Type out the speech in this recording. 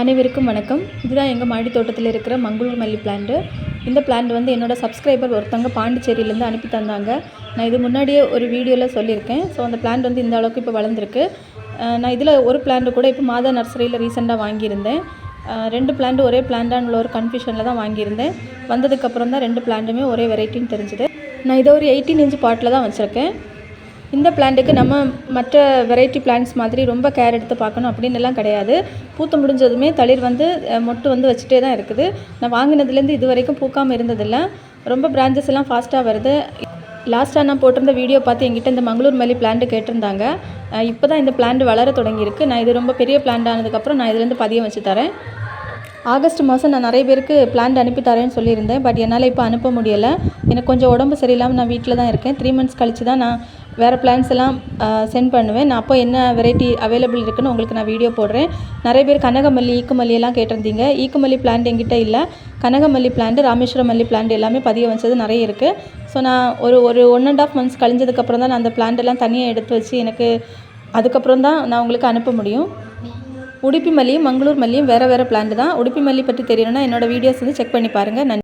அனைவருக்கும் வணக்கம். இதுதான் எங்கள் மாடி தோட்டத்தில் இருக்கிற மங்களூர் மல்லி பிளான்ட்டு இந்த பிளான்ட் வந்து என்னோடய சப்ஸ்கிரைபர் ஒருத்தவங்க பாண்டிச்சேரியிலேருந்து அனுப்பி தந்தாங்க. நான் இது முன்னாடியே ஒரு வீடியோவில் சொல்லியிருக்கேன். ஸோ அந்த பிளான்ட் வந்து இந்த அளவுக்கு இப்போ வளர்ந்துருக்கு. நான் இதில் ஒரு பிளான்ட் கூட இப்போ மாதா நர்சரியில் ரீசெண்டாக வாங்கியிருந்தேன். ரெண்டு பிளான்ட் ஒரே பிளான்டான்னு உள்ள ஒரு கன்ஃபியூஷனில் தான் வாங்கியிருந்தேன். வந்ததுக்கப்புறம் தான் ரெண்டு பிளான்ட்டுமே ஒரே வெரைட்டின்னு தெரிஞ்சுது. நான் இதை ஒரு எயிட்டீன் இன்ச் பாட்டில் தான் வச்சுருக்கேன். இந்த பிளான்ட்டுக்கு நம்ம மற்ற வெரைட்டி பிளான்ட்ஸ் மாதிரி ரொம்ப கேர் எடுத்து பார்க்கணும் அப்படின்னு கிடையாது. பூத்து முடிஞ்சதுமே தளிர் வந்து மொட்டு வந்து வச்சுட்டே தான் இருக்குது. நான் வாங்கினதுலேருந்து இது வரைக்கும் பூக்காமல் இருந்ததில்லை. ரொம்ப பிரான்ச்சஸ் எல்லாம் ஃபாஸ்ட்டாக வருது. லாஸ்ட்டாக நான் போட்டிருந்த வீடியோ பார்த்து என்கிட்ட இந்த மங்களூர் மல்லி பிளான்ட் கேட்டிருந்தாங்க. இப்போ தான் இந்த பிளான்ட் வளர தொடங்கியிருக்கு. நான் இது ரொம்ப பெரிய பிளான்ட் ஆனதுக்கப்புறம் நான் இதுலேருந்து பதியம் வச்சு தரேன். ஆகஸ்ட் மாதம் நான் நிறைய பேருக்கு பிளான் அனுப்பி தரேன்னு சொல்லியிருந்தேன். பட் என்னால் இப்போ அனுப்ப முடியலை. எனக்கு கொஞ்சம் உடம்பு சரியில்லாமல் நான் வீட்டில் தான் இருக்கேன். த்ரீ மந்த்ஸ் கழித்து தான் நான் வேறு பிளான்ஸ் எல்லாம் சென்ட் பண்ணுவேன். நான் அப்போ என்ன வெரைட்டி அவைலபிள் இருக்குன்னு உங்களுக்கு நான் வீடியோ போடுறேன். நிறைய பேர் கனகமல்லி ஈக்குமல்லி எல்லாம் கேட்டிருந்தீங்க. ஈக்குமல்லி பிளான்ட் எங்கிட்ட இல்லை. கனகமல்லி பிளான்ட் ராமேஸ்வரம் மல்லி பிளான்ட் எல்லாமே பதிய வச்சது நிறைய இருக்குது ஸோ நான் ஒரு ஒரு ஒன் அண்ட் ஆஃப் மந்த்ஸ் கழிஞ்சதுக்கப்புறம் தான் நான் அந்த பிளான்ட் எல்லாம் தனியாக எடுத்து வச்சு எனக்கு அதுக்கப்புறம் தான் நான் உங்களுக்கு அனுப்ப முடியும். உடுப்பி மல்லியும் மங்களூர் மல்லியும் வேறு வேறு பிளான்ட் தான். உடுப்பி மல்லி பற்றி தெரியணும்னா என்னோட வீடியோஸ் வந்து செக் பண்ணி பாருங்கள் நன்றி.